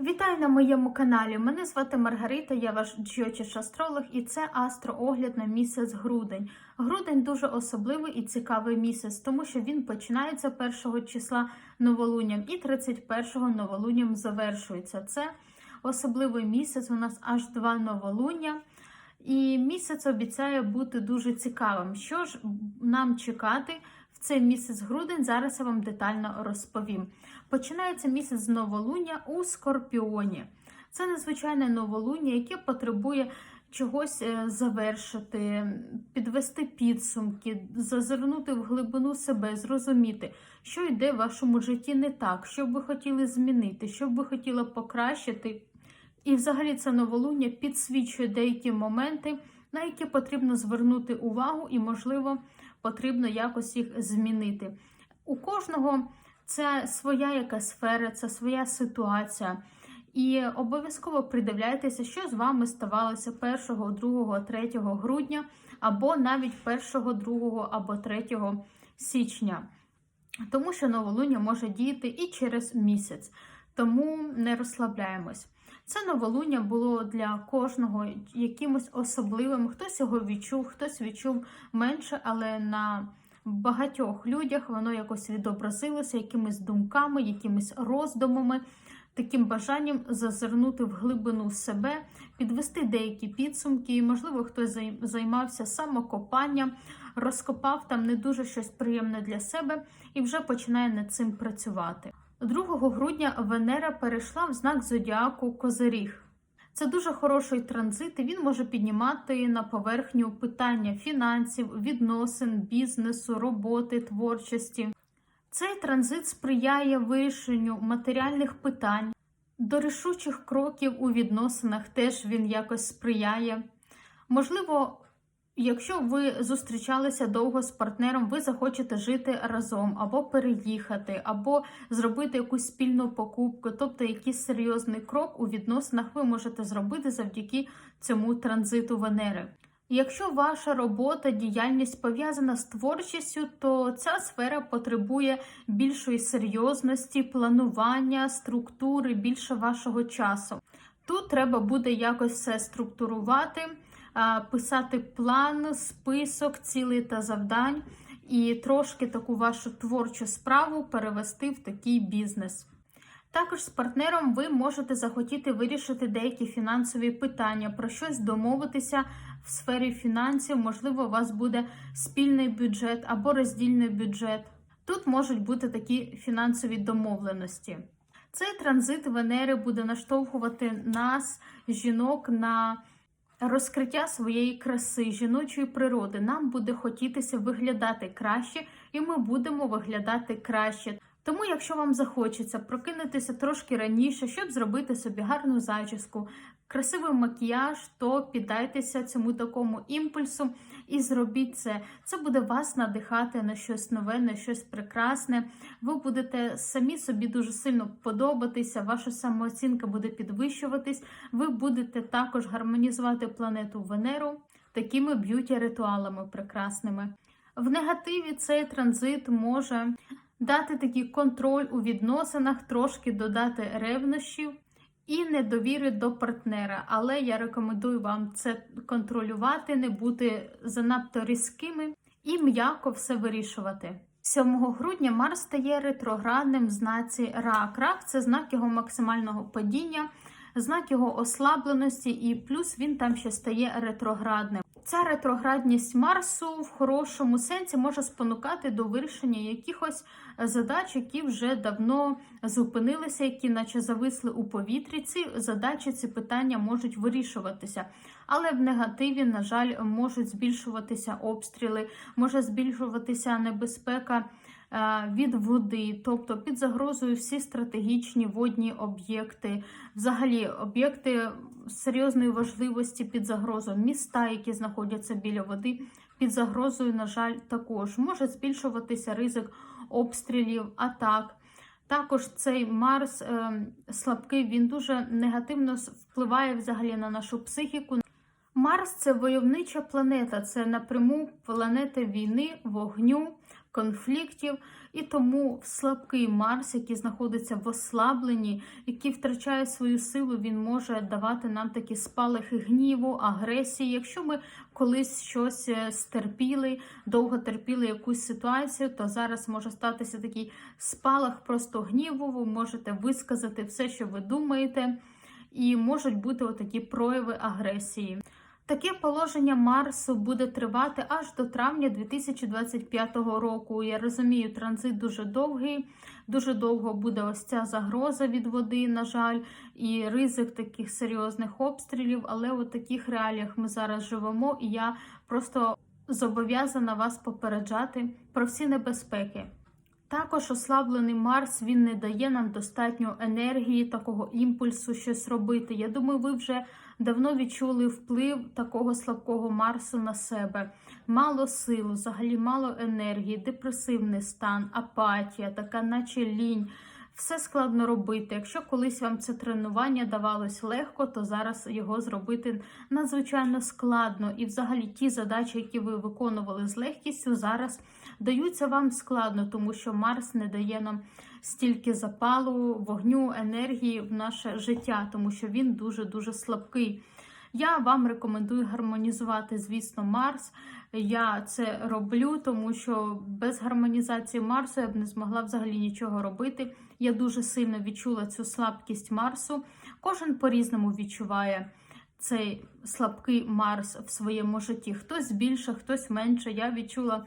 Вітаю на моєму каналі. Мене звати Маргарита, я ваш джйотіш астролог, і це астроогляд на місяць грудень. Грудень дуже особливий і цікавий місяць, тому що він починається 1 числа новолунням і 31-го новолунням завершується. Це особливий місяць. У нас аж два новолуння. І місяць обіцяє бути дуже цікавим. Що ж нам чекати в цей місяць грудень? Зараз я вам детально розповім. Починається місяць новолуння у Скорпіоні. Це незвичайне новолуння, яке потребує чогось е, завершити, підвести підсумки, зазирнути в глибину себе, зрозуміти, що йде в вашому житті не так, що б ви хотіли змінити, що б ви хотіли покращити. І взагалі це новолуння підсвічує деякі моменти, на які потрібно звернути увагу, і, можливо, потрібно якось їх змінити. У кожного це своя якась сфера, це своя ситуація. І обов'язково придивляйтеся, що з вами ставалося 1, 2, 3 грудня, або навіть 1, 2 або 3 січня. Тому що новолуння може діяти і через місяць. Тому не розслабляємось. Це новолуння було для кожного якимось особливим. Хтось його відчув, хтось відчув менше, але на багатьох людях воно якось відобразилося якимись думками, якимись роздумами, таким бажанням зазирнути в глибину себе, підвести деякі підсумки. І, можливо, хтось займався самокопанням, розкопав там не дуже щось приємне для себе і вже починає над цим працювати. 2 грудня Венера перейшла в знак зодіаку Козиріг. Це дуже хороший транзит, і він може піднімати на поверхню питання фінансів, відносин, бізнесу, роботи, творчості. Цей транзит сприяє вирішенню матеріальних питань, до рішучих кроків у відносинах теж він якось сприяє. Можливо, Якщо ви зустрічалися довго з партнером, ви захочете жити разом, або переїхати, або зробити якусь спільну покупку, тобто якийсь серйозний крок у відносинах ви можете зробити завдяки цьому транзиту Венери. Якщо ваша робота, діяльність пов'язана з творчістю, то ця сфера потребує більшої серйозності, планування, структури, більше вашого часу. Тут треба буде якось все структурувати писати план, список, цілей та завдань, і трошки таку вашу творчу справу перевести в такий бізнес. Також з партнером ви можете захотіти вирішити деякі фінансові питання, про щось домовитися в сфері фінансів, можливо, у вас буде спільний бюджет або роздільний бюджет. Тут можуть бути такі фінансові домовленості. Цей транзит Венери буде наштовхувати нас, жінок, на розкриття своєї краси, жіночої природи. Нам буде хотітися виглядати краще, і ми будемо виглядати краще. Тому, якщо вам захочеться прокинутися трошки раніше, щоб зробити собі гарну зачіску, красивий макіяж, то піддайтеся цьому такому імпульсу і зробіть це. Це буде вас надихати на щось нове, на щось прекрасне. Ви будете самі собі дуже сильно подобатися, ваша самооцінка буде підвищуватись. Ви будете також гармонізувати планету Венеру такими б'юті-ритуалами прекрасними. В негативі цей транзит може дати такий контроль у відносинах, трошки додати ревнощів і недовіри до партнера. Але я рекомендую вам це контролювати, не бути занадто різкими і м'яко все вирішувати. 7 грудня Марс стає ретроградним в знаці рак. Рак це знак його максимального падіння, знак його ослабленості, і плюс він там ще стає ретроградним. Ця ретроградність Марсу в хорошому сенсі може спонукати до вирішення якихось задач, які вже давно зупинилися, які наче зависли у повітрі. Ці задачі, ці питання можуть вирішуватися. Але в негативі, на жаль, можуть збільшуватися обстріли, може збільшуватися небезпека. Від води, тобто під загрозою всі стратегічні водні об'єкти, взагалі об'єкти серйозної важливості під загрозою, міста, які знаходяться біля води, під загрозою, на жаль, також може збільшуватися ризик обстрілів, атак. Також цей Марс е, слабкий, він дуже негативно впливає взагалі на нашу психіку. Марс це войовнича планета, це напряму планета війни, вогню, конфліктів. І тому слабкий Марс, який знаходиться в ослабленні, який втрачає свою силу, він може давати нам такі спалахи гніву, агресії. Якщо ми колись щось е, стерпіли, довго терпіли якусь ситуацію, то зараз може статися такий спалах просто гніву. Ви можете висказати все, що ви думаєте, і можуть бути отакі прояви агресії. Таке положення Марсу буде тривати аж до травня 2025 року. Я розумію, транзит дуже довгий, дуже довго буде ось ця загроза від води, на жаль, і ризик таких серйозних обстрілів. Але у таких реаліях ми зараз живемо, і я просто зобов'язана вас попереджати про всі небезпеки. Також ослаблений Марс він не дає нам достатньо енергії, такого імпульсу щось робити. Я думаю, ви вже давно відчули вплив такого слабкого Марсу на себе. Мало сил, взагалі мало енергії, депресивний стан, апатія, така наче лінь. Все складно робити. Якщо колись вам це тренування давалось легко, то зараз його зробити надзвичайно складно. І, взагалі, ті задачі, які ви виконували з легкістю, зараз даються вам складно, тому що Марс не дає нам стільки запалу, вогню, енергії в наше життя, тому що він дуже дуже слабкий. Я вам рекомендую гармонізувати, звісно, Марс. Я це роблю, тому що без гармонізації Марсу я б не змогла взагалі нічого робити. Я дуже сильно відчула цю слабкість Марсу. Кожен по-різному відчуває цей слабкий Марс в своєму житті. Хтось більше, хтось менше. Я відчула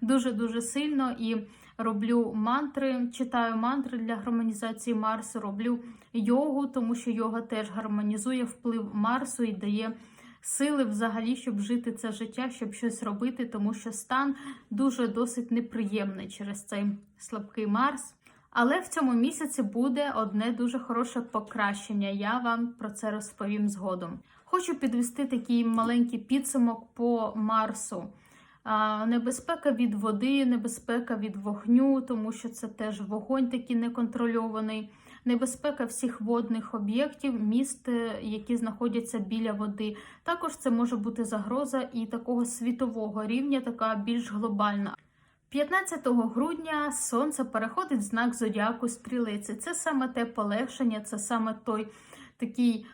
дуже-дуже сильно і роблю мантри, читаю мантри для гармонізації Марсу, роблю йогу, тому що йога теж гармонізує вплив Марсу і дає сили взагалі, щоб жити це життя, щоб щось робити, тому що стан дуже досить неприємний через цей слабкий Марс. Але в цьому місяці буде одне дуже хороше покращення. Я вам про це розповім згодом. Хочу підвести такий маленький підсумок по Марсу. Небезпека від води, небезпека від вогню, тому що це теж вогонь такий неконтрольований, небезпека всіх водних об'єктів, міст, е, які знаходяться біля води. Також це може бути загроза і такого світового рівня, така більш глобальна. 15 грудня сонце переходить в знак зодіаку стрілиці. Це саме те полегшення, це саме той такий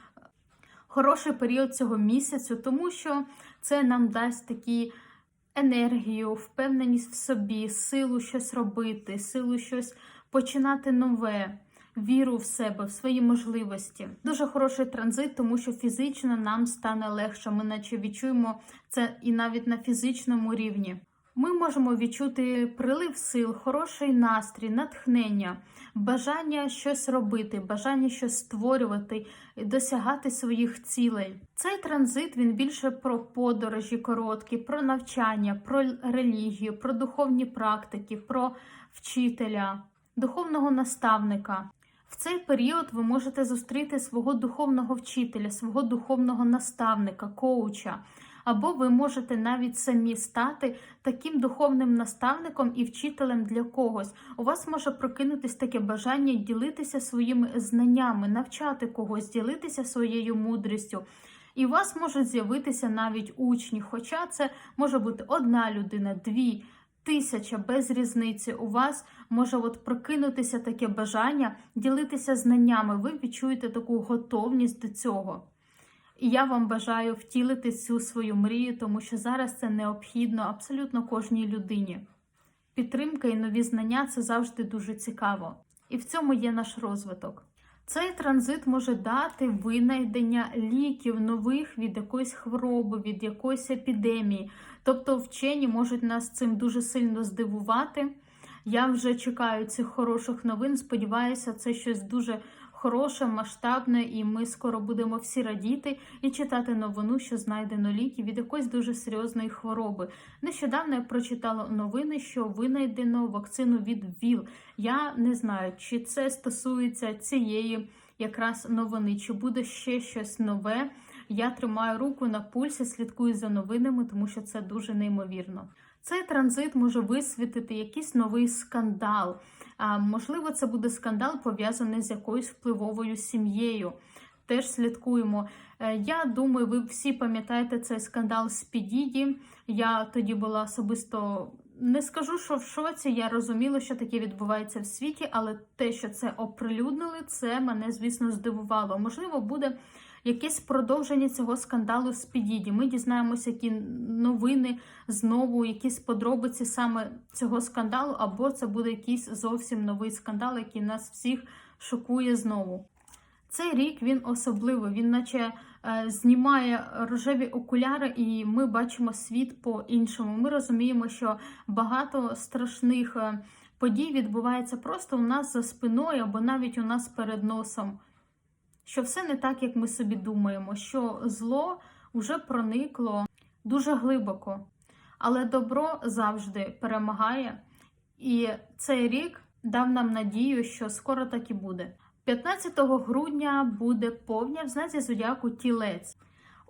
хороший період цього місяцю, тому що це нам дасть такі енергію, впевненість в собі, силу щось робити, силу щось починати нове, віру в себе, в свої можливості. Дуже хороший транзит, тому що фізично нам стане легше. Ми наче відчуємо це і навіть на фізичному рівні. Ми можемо відчути прилив сил, хороший настрій, натхнення, бажання щось робити, бажання щось створювати, досягати своїх цілей. Цей транзит він більше про подорожі короткі, про навчання, про релігію, про духовні практики, про вчителя, духовного наставника. В цей період ви можете зустріти свого духовного вчителя, свого духовного наставника, коуча або ви можете навіть самі стати таким духовним наставником і вчителем для когось. У вас може прокинутись таке бажання ділитися своїми знаннями, навчати когось, ділитися своєю мудрістю. І у вас можуть з'явитися навіть учні, хоча це може бути одна людина, дві. Тисяча без різниці у вас може от прокинутися таке бажання ділитися знаннями. Ви відчуєте таку готовність до цього. І я вам бажаю втілити цю свою мрію, тому що зараз це необхідно абсолютно кожній людині. Підтримка і нові знання це завжди дуже цікаво. І в цьому є наш розвиток. Цей транзит може дати винайдення ліків нових від якоїсь хвороби, від якоїсь епідемії. Тобто вчені можуть нас цим дуже сильно здивувати. Я вже чекаю цих хороших новин. Сподіваюся, це щось дуже хороше, масштабне, і ми скоро будемо всі радіти і читати новину, що знайдено ліки від якоїсь дуже серйозної хвороби. Нещодавно я прочитала новини, що винайдено вакцину від ВІЛ. Я не знаю, чи це стосується цієї якраз новини, чи буде ще щось нове. Я тримаю руку на пульсі, слідкую за новинами, тому що це дуже неймовірно. Цей транзит може висвітити якийсь новий скандал. А можливо, це буде скандал пов'язаний з якоюсь впливовою сім'єю. Теж слідкуємо. Е, я думаю, ви всі пам'ятаєте цей скандал з Підіді. Я тоді була особисто Не скажу, що в шоці я розуміла, що таке відбувається в світі, але те, що це оприлюднили, це мене, звісно, здивувало. Можливо, буде якесь продовження цього скандалу з Підіді. Ми дізнаємося, які новини знову, якісь подробиці саме цього скандалу, або це буде якийсь зовсім новий скандал, який нас всіх шокує знову. Цей рік він особливий, він наче е, знімає рожеві окуляри, і ми бачимо світ по-іншому. Ми розуміємо, що багато страшних е, подій відбувається просто у нас за спиною або навіть у нас перед носом. Що все не так, як ми собі думаємо, що зло вже проникло дуже глибоко, але добро завжди перемагає. І цей рік дав нам надію, що скоро так і буде. 15 грудня буде повня в знаці зодіаку тілець.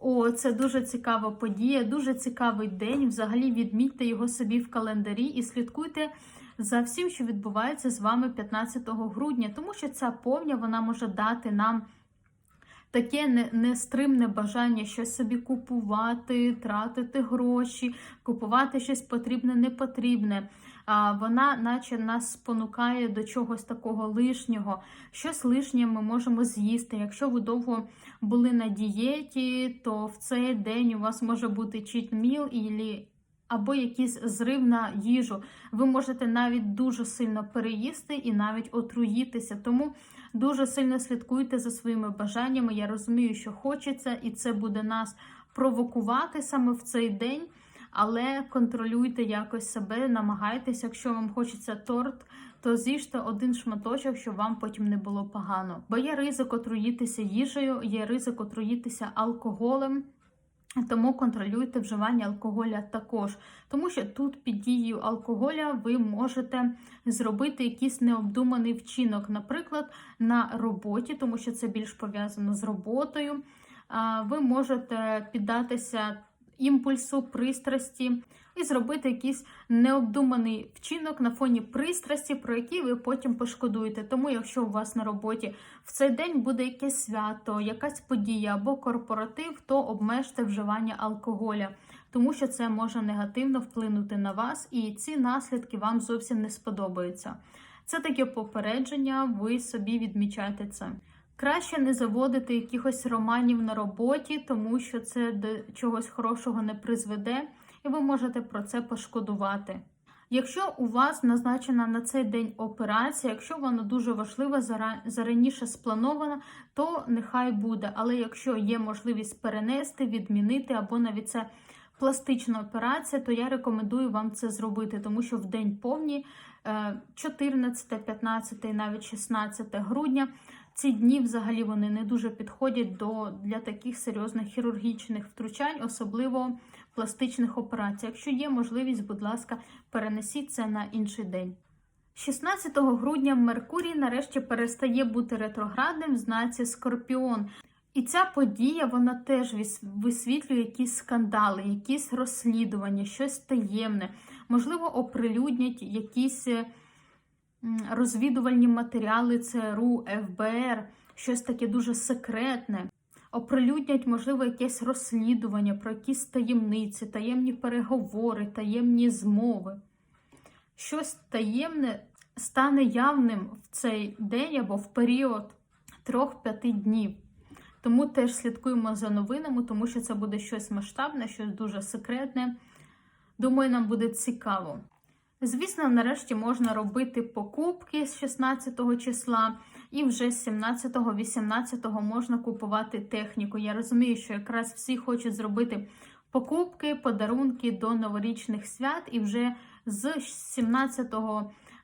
О, це дуже цікава подія, дуже цікавий день. Взагалі відмітьте його собі в календарі і слідкуйте за всім, що відбувається з вами 15 грудня, тому що ця повня вона може дати нам таке не- нестримне бажання щось собі купувати, тратити гроші, купувати щось потрібне, непотрібне. А, Вона, наче, нас спонукає до чогось такого лишнього. Щось лишнє ми можемо з'їсти. Якщо ви довго були на дієті, то в цей день у вас може бути meal ілі або якийсь зрив на їжу. Ви можете навіть дуже сильно переїсти і навіть отруїтися. Тому дуже сильно слідкуйте за своїми бажаннями. Я розумію, що хочеться, і це буде нас провокувати саме в цей день. Але контролюйте якось себе, намагайтеся, якщо вам хочеться торт, то з'їжте один шматочок, щоб вам потім не було погано. Бо є ризик отруїтися їжею, є ризик отруїтися алкоголем. Тому контролюйте вживання алкоголя також, тому що тут під дією алкоголя ви можете зробити якийсь необдуманий вчинок, наприклад, на роботі, тому що це більш пов'язано з роботою. Ви можете піддатися імпульсу, пристрасті і зробити якийсь необдуманий вчинок на фоні пристрасті, про який ви потім пошкодуєте. Тому, якщо у вас на роботі в цей день буде якесь свято, якась подія або корпоратив, то обмежте вживання алкоголя, тому що це може негативно вплинути на вас, і ці наслідки вам зовсім не сподобаються. Це таке попередження, ви собі відмічайте це. Краще не заводити якихось романів на роботі, тому що це до чогось хорошого не призведе, і ви можете про це пошкодувати. Якщо у вас назначена на цей день операція, якщо вона дуже важлива, зара- зараніше спланована, то нехай буде. Але якщо є можливість перенести, відмінити або навіть це пластична операція, то я рекомендую вам це зробити, тому що в день повні е, 14, 15, навіть 16 грудня. Ці дні взагалі вони не дуже підходять до для таких серйозних хірургічних втручань, особливо пластичних операцій. Якщо є можливість, будь ласка, перенесіть це на інший день. 16 грудня Меркурій нарешті перестає бути ретроградним в знаці Скорпіон. І ця подія вона теж висвітлює якісь скандали, якісь розслідування, щось таємне. Можливо, оприлюднять якісь е, розвідувальні матеріали ЦРУ, ФБР, щось таке дуже секретне. Оприлюднять, можливо, якесь розслідування про якісь таємниці, таємні переговори, таємні змови. Щось таємне стане явним в цей день або в період 3-5 днів. Тому теж слідкуємо за новинами, тому що це буде щось масштабне, щось дуже секретне. Думаю, нам буде цікаво. Звісно, нарешті можна робити покупки з 16 числа, і вже з 17-18 можна купувати техніку. Я розумію, що якраз всі хочуть зробити покупки, подарунки до новорічних свят, і вже з 17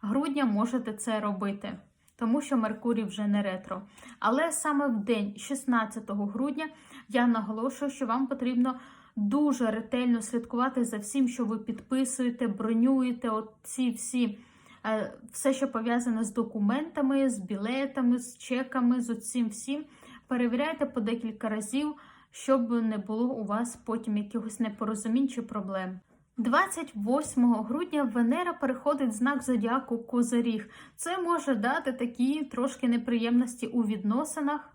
грудня можете це робити, тому що Меркурій вже не ретро. Але саме в день 16 грудня я наголошую, що вам потрібно дуже ретельно слідкувати за всім, що ви підписуєте, бронюєте, от ці всі. е, Все, що пов'язане з документами, з білетами, з чеками, з цим всім, перевіряйте по декілька разів, щоб не було у вас потім якихось непорозумінь чи проблем. 28 грудня Венера переходить в знак зодіаку Козиріг. Це може дати такі трошки неприємності у відносинах,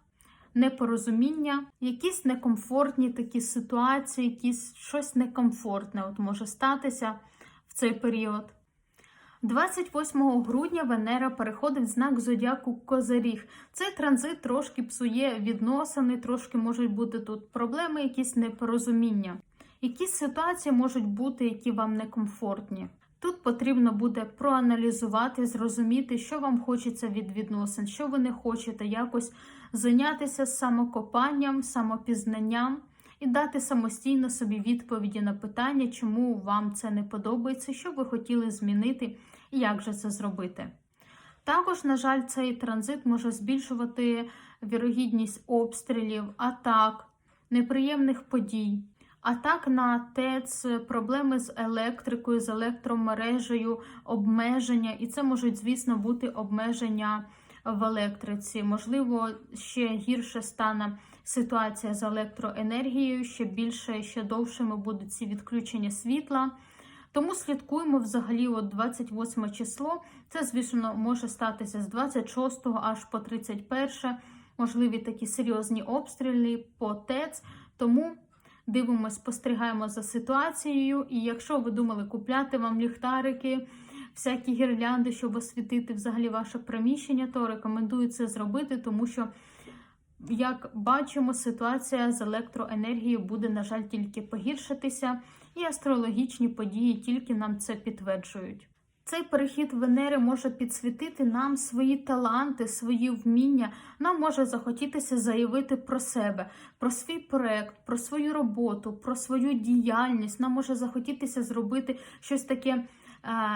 непорозуміння, якісь некомфортні такі ситуації, якісь щось некомфортне от може статися в цей період. 28 грудня Венера переходить в знак зодіаку Козиріг. Цей транзит трошки псує відносини, трошки можуть бути тут проблеми, якісь непорозуміння. Якісь ситуації можуть бути, які вам некомфортні. Тут потрібно буде проаналізувати, зрозуміти, що вам хочеться від відносин, що ви не хочете, якось зайнятися самокопанням, самопізнанням і дати самостійно собі відповіді на питання, чому вам це не подобається, що ви хотіли змінити і як же це зробити. Також, на жаль, цей транзит може збільшувати вірогідність обстрілів, атак, неприємних подій. Атак на ТЕЦ, проблеми з електрикою, з електромережею, обмеження, і це можуть, звісно, бути обмеження в електриці. Можливо, ще гірше стане ситуація з електроенергією, ще більше, ще довшими будуть ці відключення світла. Тому слідкуємо взагалі от 28 число. Це, звісно, може статися з 26 аж по 31, можливі такі серйозні обстріли по ТЕЦ. Тому дивимося, спостерігаємо за ситуацією. І якщо ви думали купляти вам ліхтарики, всякі гірлянди, щоб освітити взагалі ваше приміщення, то рекомендую це зробити, тому що, як бачимо, ситуація з електроенергією буде, на жаль, тільки погіршитися, і астрологічні події тільки нам це підтверджують. Цей перехід Венери може підсвітити нам свої таланти, свої вміння. Нам може захотітися заявити про себе, про свій проект, про свою роботу, про свою діяльність. Нам може захотітися зробити щось таке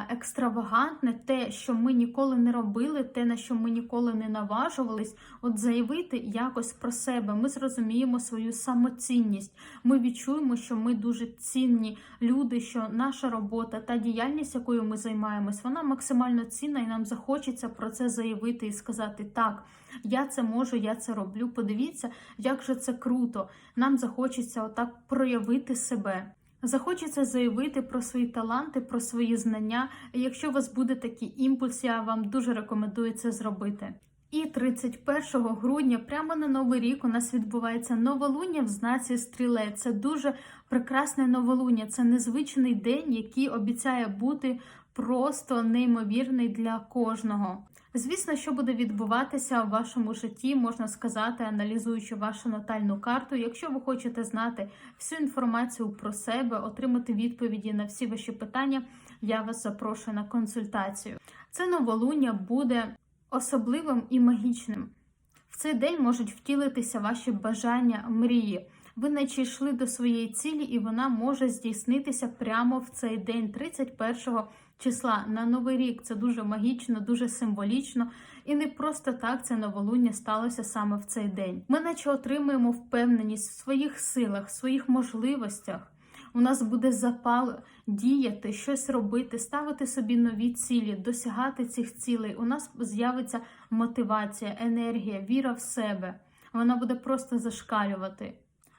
екстравагантне, те, що ми ніколи не робили, те, на що ми ніколи не наважувались, от заявити якось про себе. Ми зрозуміємо свою самоцінність. Ми відчуємо, що ми дуже цінні люди, що наша робота та діяльність, якою ми займаємось, вона максимально цінна, і нам захочеться про це заявити і сказати так. Я це можу, я це роблю. Подивіться, як же це круто. Нам захочеться отак проявити себе. Захочеться заявити про свої таланти, про свої знання. Якщо у вас буде такий імпульс, я вам дуже рекомендую це зробити. І 31 грудня, прямо на новий рік, у нас відбувається новолуння в знаці стрілець. Це дуже прекрасне новолуння. Це незвичний день, який обіцяє бути просто неймовірний для кожного. Звісно, що буде відбуватися в вашому житті, можна сказати, аналізуючи вашу натальну карту. Якщо ви хочете знати всю інформацію про себе, отримати відповіді на всі ваші питання, я вас запрошую на консультацію. Це новолуння буде особливим і магічним. В цей день можуть втілитися ваші бажання, мрії. Ви наче йшли до своєї цілі, і вона може здійснитися прямо в цей день, 31 числа на новий рік. Це дуже магічно, дуже символічно, і не просто так це новолуння сталося саме в цей день. Ми наче отримуємо впевненість в своїх силах, в своїх можливостях. У нас буде запал діяти, щось робити, ставити собі нові цілі, досягати цих цілей. У нас з'явиться мотивація, енергія, віра в себе. Вона буде просто зашкалювати.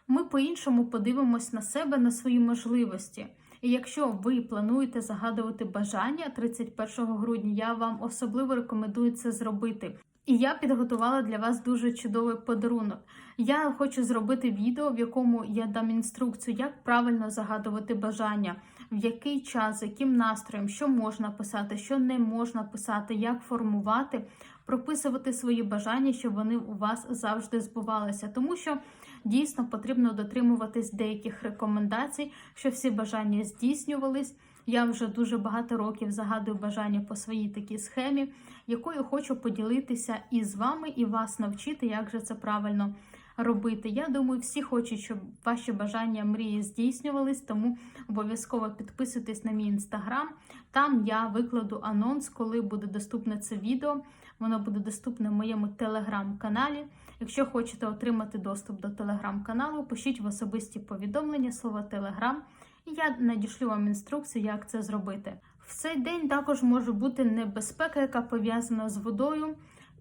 Ми по-іншому подивимось на себе, на свої можливості. Якщо ви плануєте загадувати бажання 31 грудня, я вам особливо рекомендую це зробити. І я підготувала для вас дуже чудовий подарунок. Я хочу зробити відео, в якому я дам інструкцію, як правильно загадувати бажання, в який час, з яким настроєм, що можна писати, що не можна писати, як формувати, прописувати свої бажання, щоб вони у вас завжди збувалися. Тому що дійсно потрібно дотримуватись деяких рекомендацій, щоб всі бажання здійснювались. Я вже дуже багато років загадую бажання по своїй такій схемі, якою хочу поділитися і з вами, і вас навчити, як же це правильно робити. Я думаю, всі хочуть, щоб ваші бажання мрії здійснювались, тому обов'язково підписуйтесь на мій інстаграм. Там я викладу анонс, коли буде доступне це відео. Воно буде доступне в моєму телеграм-каналі. Якщо хочете отримати доступ до телеграм-каналу, пишіть в особисті повідомлення слово Телеграм, і я надішлю вам інструкцію, як це зробити. В цей день також може бути небезпека, яка пов'язана з водою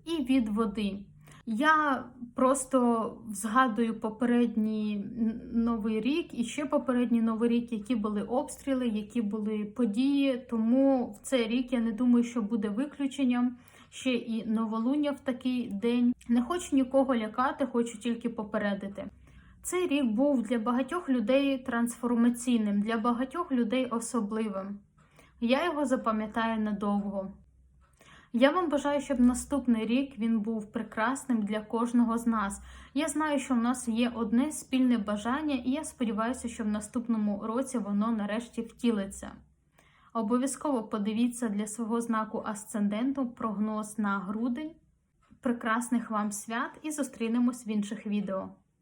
і від води. Я просто згадую попередній новий рік і ще попередній новий рік, які були обстріли, які були події. Тому в цей рік я не думаю, що буде виключенням. Ще і новолуння в такий день. Не хочу нікого лякати, хочу тільки попередити. Цей рік був для багатьох людей трансформаційним, для багатьох людей особливим. Я його запам'ятаю надовго. Я вам бажаю, щоб наступний рік він був прекрасним для кожного з нас. Я знаю, що в нас є одне спільне бажання, і я сподіваюся, що в наступному році воно нарешті втілиться. Обов'язково подивіться для свого знаку асценденту прогноз на грудень. Прекрасних вам свят і зустрінемось в інших відео.